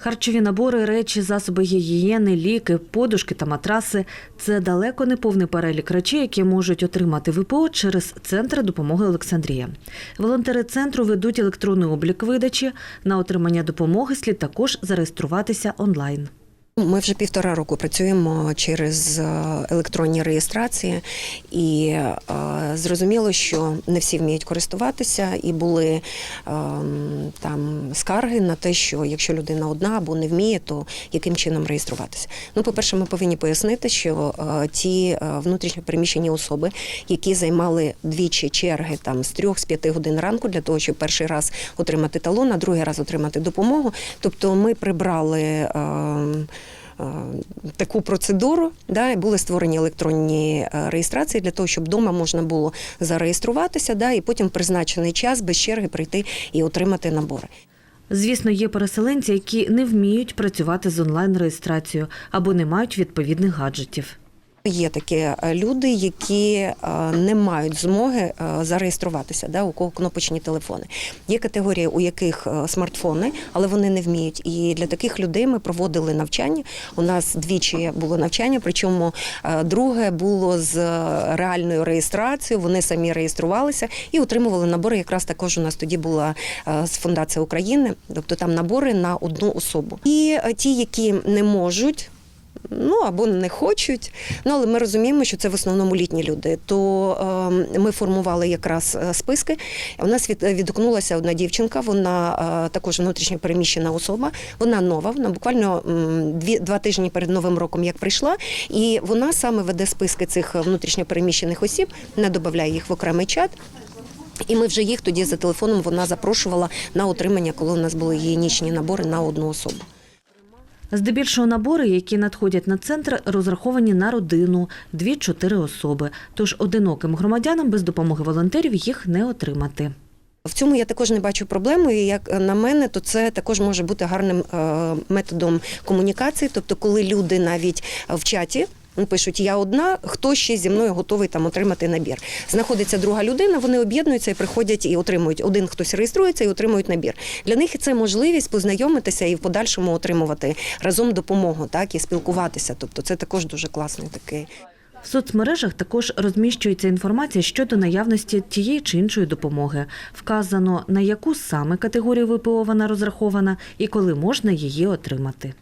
Харчові набори, речі, засоби гігієни, ліки, подушки та матраси це далеко не повний перелік речей, які можуть отримати ВПО через центри допомоги Олександрія. Волонтери центру ведуть електронний облік видачі. На отримання допомоги слід також зареєструватися онлайн. Ми вже півтора року працюємо через е, електронні реєстрації, і е, зрозуміло, що не всі вміють користуватися, і були е, там скарги на те, що якщо людина одна або не вміє, то яким чином реєструватися. Ну, по-перше, ми повинні пояснити, що ті внутрішньо переміщені особи, які займали двічі черги там з трьох з п'яти годин ранку для того, щоб перший раз отримати талон, а другий раз отримати допомогу. Тобто ми прибрали. Е, Таку процедуру да, і були створені електронні е, реєстрації для того, щоб вдома можна було зареєструватися, да, і потім в призначений час без черги прийти і отримати набори. Звісно, є переселенці, які не вміють працювати з онлайн-реєстрацією або не мають відповідних гаджетів. Є такі е, люди, які е, не мають змоги е, зареєструватися, да, у кого кнопочні телефони. Є категорії, у яких смартфони, але вони не вміють. І для таких людей ми проводили навчання. У нас двічі було навчання, причому друге було з реальною реєстрацією. Вони самі реєструвалися і отримували набори. Якраз також у нас тоді була з фундація України, тобто там набори на одну особу. І ті, які не можуть. Ну або не хочуть. Ну але ми розуміємо, що це в основному літні люди. То е, ми формували якраз е, списки. У нас від, відгукнулася одна дівчинка. Вона е, також внутрішньо переміщена особа. Вона нова. Вона буквально дві два тижні перед новим роком як прийшла, і вона саме веде списки цих внутрішньо переміщених осіб, не додає їх в окремий чат. І ми вже їх тоді за телефоном вона запрошувала на отримання, коли у нас були гігієнічні набори на одну особу. Здебільшого набори, які надходять на центр, розраховані на родину 2-4 особи. Тож одиноким громадянам без допомоги волонтерів їх не отримати. В цьому я також не бачу проблеми. І як на мене, то це також може бути гарним е, методом комунікації. Тобто, коли люди навіть в чаті. Пишуть, я одна, хто ще зі мною готовий там отримати набір. Знаходиться друга людина, вони об'єднуються і приходять і отримують. Один хтось реєструється і отримують набір. Для них це можливість познайомитися і в подальшому отримувати разом допомогу, так і спілкуватися. Тобто, це також дуже класний такий. В соцмережах також розміщується інформація щодо наявності тієї чи іншої допомоги. Вказано, на яку саме категорію ВПО вона розрахована і коли можна її отримати.